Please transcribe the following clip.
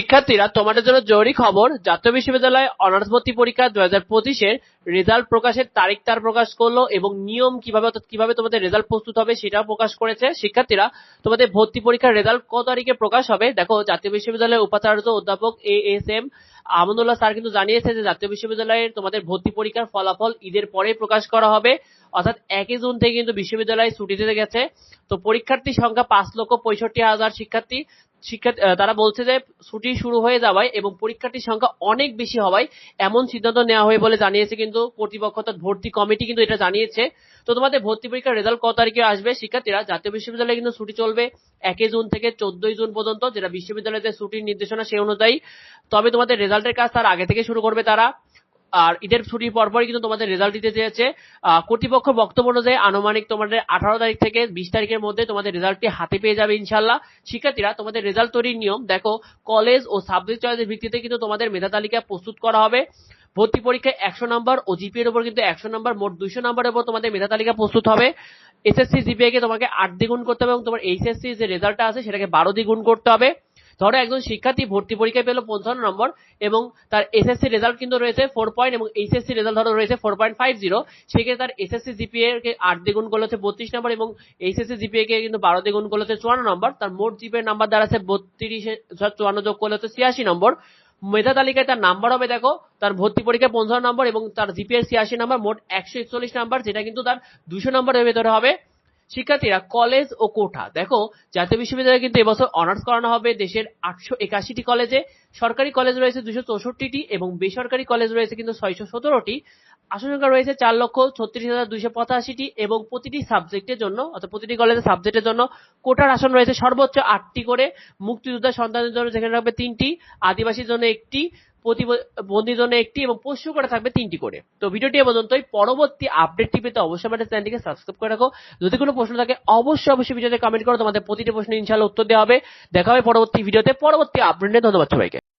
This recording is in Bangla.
শিক্ষার্থীরা, তোমাদের জন্য জরুরি খবর, জাতীয় বিশ্ববিদ্যালয় অনার্স ভর্তি পরীক্ষা দু হাজার পঁচিশের রেজাল্ট প্রকাশের তারিখ তার প্রকাশ করল এবং নিয়ম কীভাবে অর্থাৎ কীভাবে তোমাদের রেজাল্ট প্রস্তুত হবে সেটাও প্রকাশ করেছে। শিক্ষার্থীরা, তোমাদের ভর্তি পরীক্ষার রেজাল্ট কত তারিখে প্রকাশ হবে? দেখো, জাতীয় বিশ্ববিদ্যালয়ের উপাচার্য অধ্যাপক A S M Amanullah sir কিন্তু জানিয়েছে যে জাতীয় বিশ্ববিদ্যালয়ের তোমাদের ভর্তি পরীক্ষার ফলাফল ঈদের পরে প্রকাশ করা হবে। অর্থাৎ একই জুন থেকে কিন্তু বিশ্ববিদ্যালয় ছুটিতে গেছে। তো পরীক্ষার্থী সংখ্যা পাঁচ লক্ষ পঁয়ষট্টি হাজার শিক্ষার্থী শিক্ষার্থী তারা বলছে যে ছুটি শুরু হয়ে যাওয়ায় এবং পরীক্ষার্থীর সংখ্যা অনেক বেশি হওয়ায় এমন সিদ্ধান্ত নেওয়া হয় বলে জানিয়েছে কিন্তু কর্তৃপক্ষ, অর্থাৎ ভর্তি কমিটি কিন্তু এটা জানিয়েছে। তো তোমাদের ভর্তি পরীক্ষার রেজাল্ট কত তারিখে আসবে? শিক্ষার্থীরা, জাতীয় বিশ্ববিদ্যালয়ে কিন্তু ছুটি চলবে একই জুন থেকে চোদ্দই জুন পর্যন্ত, যেটা বিশ্ববিদ্যালয়ের ছুটির নির্দেশনা সেই অনুযায়ী। তবে তোমাদের রেজাল্টের কাজ তার আগে থেকে শুরু করবে তারা। আর ঈদের ছুটির পরপরই কিন্তু তোমাদের রেজাল্ট দিতে চেয়েছে। কর্তৃপক্ষ বক্তব্য অনুযায়ী আনুমানিক তোমাদের আঠারো তারিখ থেকে বিশ তারিখের মধ্যে তোমাদের রেজাল্টটি হাতে পেয়ে যাবে ইনশাল্লাহ শিক্ষার্থীরা, তোমাদের রেজাল্ট তৈরির নিয়ম, দেখো কলেজ ও সাবজেক্ট চয়েসের ভিত্তিতে কিন্তু তোমাদের মেধা তালিকা প্রস্তুত করা হবে। ভর্তি পরীক্ষায় একশো নাম্বার ও জিপিএর উপর কিন্তু একশো নাম্বার মোট দুইশো নাম্বারের উপর তোমাদের মেধা তালিকা প্রস্তুত হবে। এসএসসি জিপিএ কে তোমাকে আট দ্বিগুণ করতে হবে এবং তোমার এইচএসসি যে রেজাল্টটা আছে, সেটাকে বারো দ্বিগুণ করতে হবে। ধরো একজন শিক্ষার্থী ভর্তি পরীক্ষায় পেল পঞ্চান্ন নম্বর এবং তার এসএসসি রেজাল্ট কিন্তু রয়েছে ফোর পয়েন্ট এবং এইচএসসি রেজাল্ট ধরো রয়েছে ফোর পয়েন্ট ফাইভ জিরো সেক্ষেত্রে তার এসএসসি জিপিএ কে আট দ্বিগুণ করলে হচ্ছে বত্রিশ নম্বর এবং এইচএসসি জিপিএ কে কিন্তু বারো দ্বিগুণ করলে হচ্ছে চুয়ান্ন নম্বর। তার মোট জিপিএ নাম্বার দাঁড়াচ্ছে বত্রিশে চুয়ান্ন যোগ করলে হচ্ছে ছিয়াশি নম্বর। মেধা তালিকায় তার নাম্বার হবে দেখো, তার ভর্তি পরীক্ষায় পঞ্চান্ন নম্বর এবং তার জিপিএ ছিয়াশি নম্বর, মোট একশো একচল্লিশ নম্বর, যেটা কিন্তু তার দুশো নম্বরের ভেতরে হবে। শিক্ষার্থীরা কলেজ ও কোঠা। দেখো, জাতীয় বিশ্ববিদ্যালয়ে কিন্তু এবছর অনার্স করানো হবে দেশের আটশো একাশিটি কলেজে। সরকারি কলেজ রয়েছে দুশো চৌষট্টিটি এবং বেসরকারি কলেজ রয়েছে কিন্তু ছয়শো সতেরোটি। আসন সংখ্যা রয়েছে চার লক্ষ ছত্রিশ হাজার দুইশো পঁচাশিটি এবং প্রতিটি সাবজেক্টের জন্য, অর্থাৎ প্রতিটি কলেজের সাবজেক্টের জন্য কোটার আসন রয়েছে সর্বোচ্চ আটটি করে। মুক্তিযোদ্ধা সন্তানদের জন্য যেখানে থাকবে তিনটি, আদিবাসীর জন্য একটি জন্য একটি এবং পশু করে থাকবে তিনটি করে। তো ভিডিওটি এ পর্যন্তই। পরবর্তী আপডেটটি পেতে অবশ্যই আমাদের চ্যানেলটিকে সাবস্ক্রাইব করে রাখো। যদি কোনো প্রশ্ন থাকে, অবশ্যই অবশ্যই ভিডিওতে কমেন্ট করো। তোমাদের প্রতিটি প্রশ্ন ইনশাআল্লাহ উত্তর দেওয়া হবে। দেখা হবে পরবর্তী ভিডিওতে। পরবর্তী আপডেটে ধন্যবাদ সবাইকে।